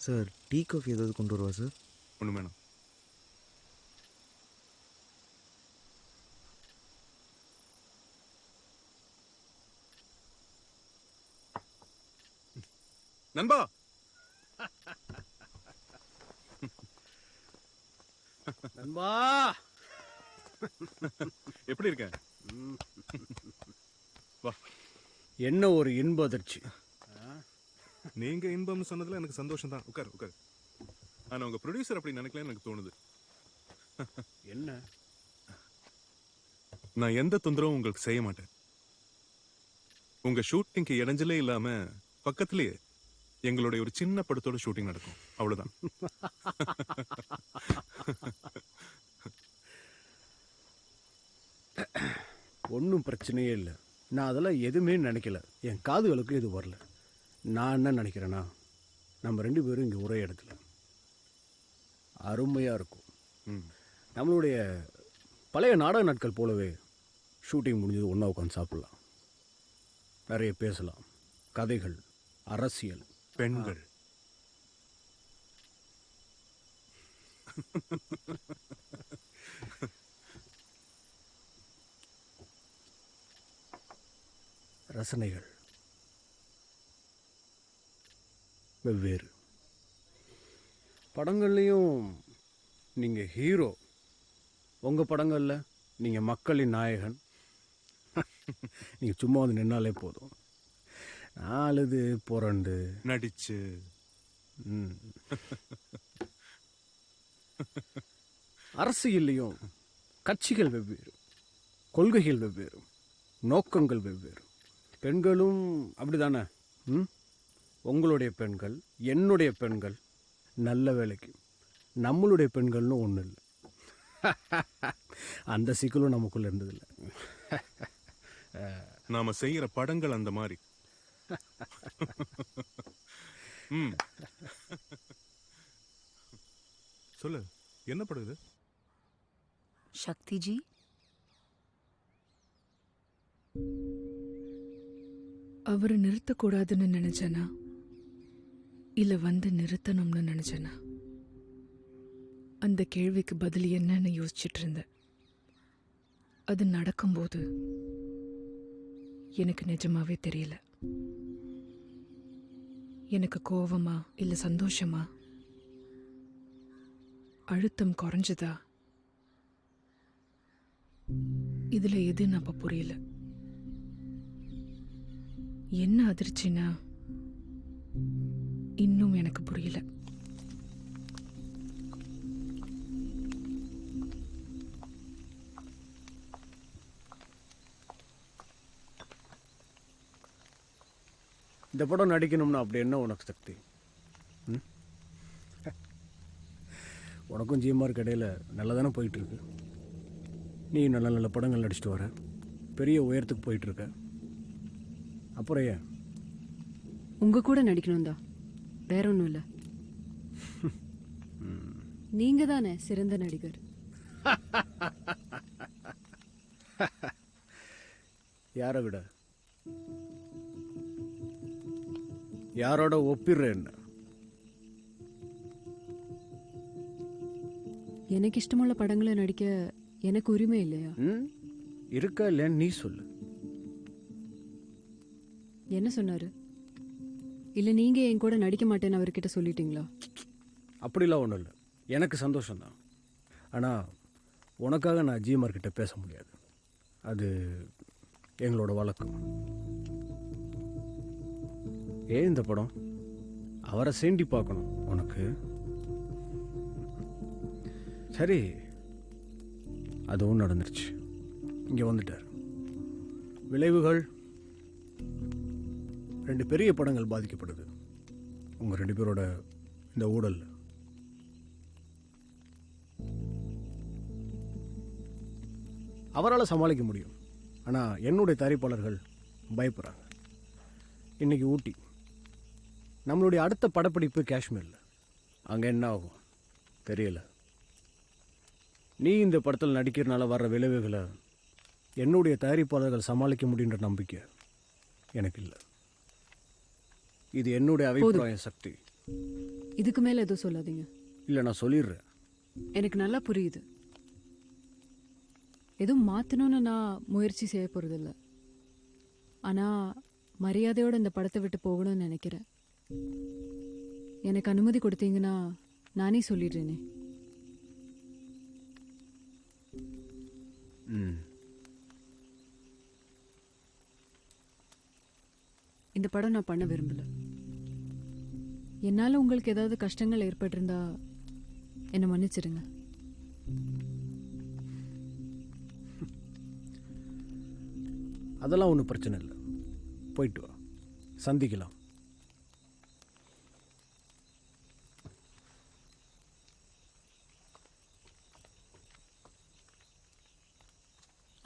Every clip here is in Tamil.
சார் டீ காஃபி ஏதாவது கொண்டு வருவா சார்? ஒன்று வேணும். நண்பா! நண்பா! எப்படி இருக்க? வா என்ன ஒரு இன்ப அதிர்ச்சி. நீங்க இன்பம்னு சொன்னதுல எனக்கு சந்தோஷம் தான் உட்கார் உட்கார். ஆனா உங்க ப்ரொடியூசர் அப்படி நினைக்கலன்னு எனக்கு தோணுது. என்ன? நான் எந்த தொந்தரவும் உங்களுக்கு செய்ய மாட்டேன். உங்க ஷூட்டிங்க்கு இடைஞ்சலே இல்லாம பக்கத்திலேயே எங்களுடைய ஒரு சின்ன படத்தோட ஷூட்டிங் நடக்கும். அவ்வளவுதான். ஒன்றும் பிரச்சனையே இல்லை. நான் அதெல்லாம் எதுவுமே நினைக்கல. என் காதுகளுக்கு இது வரல. நான் என்ன நினைக்கிறேன்னா நம்ம ரெண்டு பேரும் இங்கே ஒரே இடத்துல. அருமையாக இருக்கும். ம். நம்மளுடைய பழைய நாடக நாட்கள் போலவே ஷூட்டிங் முடிஞ்சது ஒன்றா உட்காந்து சாப்பிட்லாம். நிறைய பேசலாம். கதைகள் அரசியல். பெண்கள். ரசனைகள். வெவ்வேறு. படங்கள்லேயும் நீங்கள் ஹீரோ உங்கள் படங்களில் நீங்கள் மக்களின் நாயகன். நீங்கள் சும்மா வந்து நின்னாலே போதும். அழுது புரண்டு. நடிச்சு. ம். அரசியல்லையும் கட்சிகள் வெவ்வேறு. கொள்கைகள் வெவ்வேறு. நோக்கங்கள் வெவ்வேறு. பெண்களும் அப்படிதானே? ம்? உங்களுடைய பெண்கள் என்னுடைய பெண்கள் நல்ல வேலைக்கு. நம்மளுடைய பெண்கள்னு ஒன்றும் இல்லை. அந்த சிக்கலும் நமக்குள்ள இருந்ததில்லை. நாம செய்யற படங்கள் அந்த மாதிரி. ம். சொல்லு என்ன படம் இது? சக்தி ஜி அவரை நிறுத்தக்கூடாதுன்னு நினைச்சேனா? இல்ல வந்து நிறுத்தணும்னு நினைச்சேனா? அந்த கேள்விக்கு பதில் என்னன்னு யோசிச்சுட்டு இருந்தேன் அது நடக்கும்போது எனக்கு நிஜமாவே தெரியல. எனக்கு கோவமா இல்ல சந்தோஷமா? அழுத்தம் குறைஞ்சதா? இதுல எதுன்னு அப்ப புரியல. என்ன அதிர்ச்சின்னா எனக்கு புரியல. இந்த படம் நடிக்கணும்னா அப்படி என்ன உனக்கு சக்தி? உனக்கும் ஜிஎம்ஆர் இடையில நல்லா தானே போயிட்டு இருக்கு நீ நல்ல நல்ல படங்கள் நடிச்சிட்டு வர. பெரிய உயரத்துக்கு போயிட்டு இருக்க அப்புறம் ஏன்? உங்க கூட நடிக்கணும் தான் வேற ஒன்றும் இல்லை. நீங்க தானே சிறந்த நடிகர். யாரை விட? யாரோட ஒப்பிடுற என்ன எனக்கு இஷ்டமுள்ள படங்களை நடிக்க எனக்கு உரிமை இல்லையா? இருக்கா இல்லைன்னு நீ சொல்லு. என்ன சொன்னாரு? இல்ல நீங்க என் கூட நடிக்க மாட்டேன்னு அவர்கிட்ட சொல்லிட்டீங்களா? அப்படிலாம் ஒன்றும் இல்லை. எனக்கு சந்தோஷம்தான். ஆனால் உனக்காக நான் ஜிஎம்ஆர் கிட்ட பேச முடியாது. அது எங்களோட வழக்கம். ஏன் இந்த படம்? அவரை சேண்டி பார்க்கணும் உனக்கு. சரி. அதுவும் நடந்துருச்சு. இங்கே வந்துட்டார். விளைவுகள்? ரெண்டு பெரிய படங்கள் பாதிக்கப்படுது. உங்கள் ரெண்டு பேரோட இந்த ஊழல் அவரால் சமாளிக்க முடியும். ஆனால் என்னுடைய தயாரிப்பாளர்கள் பயப்படுறாங்க. இன்னைக்கு ஊட்டி. நம்மளுடைய அடுத்த படப்பிடிப்பு காஷ்மீரில். அங்கே என்ன ஆகும்? தெரியல. நீ இந்த படத்தில் நடிக்கிறனால வர்ற விளைவுகளை என்னுடைய தயாரிப்பாளர்கள் சமாளிக்க முடியுன்ற நம்பிக்கை எனக்கு இல்லை. இது என்னுடைய அபிப்பிராயம் சக்தி. இதுக்கு மேல எதுவும் சொல்லாதீங்க. இல்லை நான் சொல்லிடுறேன். எனக்கு நல்லா புரியுது. எதுவும் மாற்றணும்னு நான் முயற்சி செய்ய போகிறதில்ல ஆனால் மரியாதையோட இந்த படத்தை விட்டு போகணும்னு நினைக்கிறேன். எனக்கு அனுமதி கொடுத்தீங்கன்னா நானே சொல்லிடுறேனே. இந்த படம் நான் பண்ண விரும்பல. என்னால் உங்களுக்கு ஏதாவது கஷ்டங்கள் ஏற்பட்டிருந்தா என்னை மன்னிச்சிடுங்க. அதெல்லாம் ஒன்றும் பிரச்சனை இல்லை. போயிட்டு வா. சந்திக்கலாம்.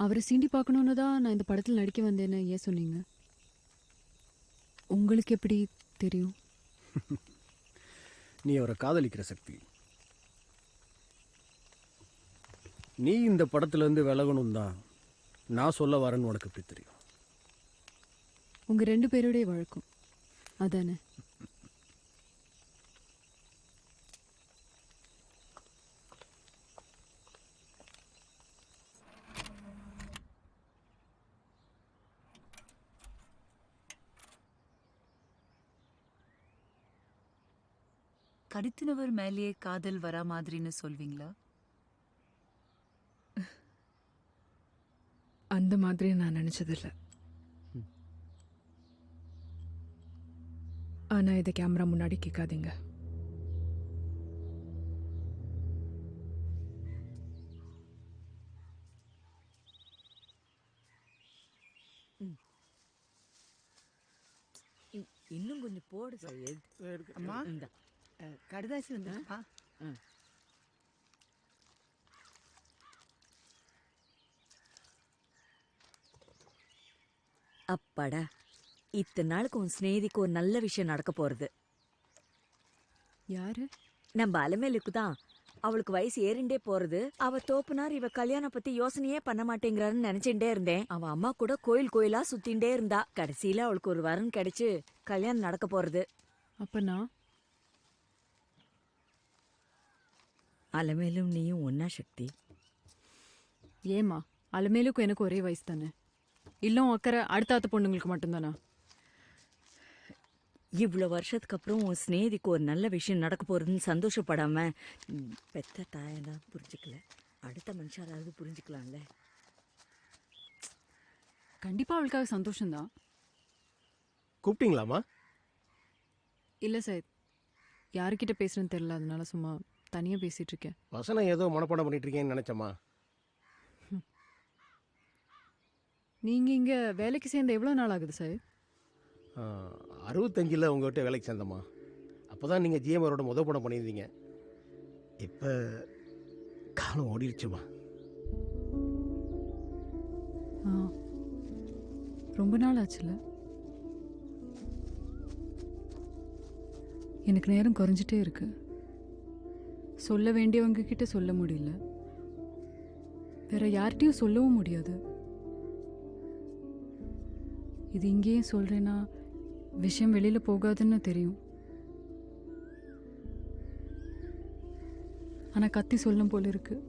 அவரை சீண்டி பார்க்கணுன்னு தான் நான் இந்த படத்தில் நடிக்க வந்தேன்னு ஏன் சொன்னீங்க? உங்களுக்கு எப்படி தெரியும்? நீ அவரை காதலிக்கிற சக்தி. நீ இந்த படத்துலேருந்து விலகணும் தான் நான் சொல்ல வரேன்னு உனக்கு எப்படி தெரியும்? உங்கள் ரெண்டு பேருடைய வழக்கம். அதானே? கடித்தினவர் மேலேயே காதல் வரா மாதிரின்னு சொல்வீங்களா? அந்த மாதிரி நான் நினச்சதில்ல. ஆனால் இதை கேமரா முன்னாடி கேட்காதீங்க. இன்னும் கொஞ்சம் போடு சையத் அம்மா. இந்த. கடுதாசி வந்துருப்பா அப்பாடா இத்தனை நாளுக்கு உன் சிநேகிதிக்கு ஒரு நல்ல விஷயம் நடக்க போறது. யாரு? நம்ம அலமேலுக்கு தான். அவளுக்கு வயசு ஏறிண்டே போறது. அவ தோப்புனார் இவ கல்யாணம் பத்தி யோசனையே பண்ண மாட்டேங்கிறாருன்னு நினைச்சுட்டே இருந்தேன். அவ அம்மா கூட கோயில் கோயிலா சுத்திண்டே இருந்தா. கடைசியில அவளுக்கு ஒரு வரன் கிடைச்சு கல்யாணம் நடக்க போறது. அப்போ நான் அலமேலும் நீயும் ஒன்னா சக்தி. ஏமா அலமேலுக்கும் எனக்கு ஒரே வயசு தானே இல்லம் அக்கறை அடுத்த ஆத்த பொண்ணுங்களுக்கு மட்டும்தானா? இவ்வளவு வருஷத்துக்கு அப்புறம் உன் சிநேகிதிக்கு ஒரு நல்ல விஷயம் நடக்க போறதுன்னு சந்தோஷப்படாம ம், பெத்த தாயெல்லாம் புரிஞ்சுக்கல. அடுத்த மனுஷாலாவது புரிஞ்சுக்கலாம்ல. கண்டிப்பாக அவளுக்காக சந்தோஷம்தான் கூப்பிட்டீங்களாம்மா? இல்லை சார் யாருக்கிட்ட பேசுறேன்னு தெரியல அதனால சும்மா தனியாக பேசிட்டு இருக்கேன். வசனம் ஏதோ மனப்பாடம் பண்ணிட்டு இருக்கேன்னு நினச்சம்மா. நீங்கள் இங்கே வேலைக்கு சேர்ந்த எவ்வளோ நாள் ஆகுது சார்? அறுபத்தஞ்சில் உங்கள்கிட்ட வேலைக்கு சேர்ந்தம்மா. அப்போ தான் நீங்கள் ஜிஎம்ஆரோட முத படம் பண்ணியிருந்தீங்க. இப்போ காலம் ஓடிடுச்சுமா ரொம்ப நாள் ஆச்சுல? எனக்கு நேரம் குறைஞ்சிட்டே இருக்கு. சொல்ல வேண்டியவங்க கிட்ட சொல்ல முடியல. வேற யார்கிட்டயும் சொல்லவும் முடியாது. இது இங்கேயே சொல்றேன்னா விஷயம் வெளியில போகாதுன்னு தெரியும். ஆனா கத்தி சொல்லும் போல இருக்கு.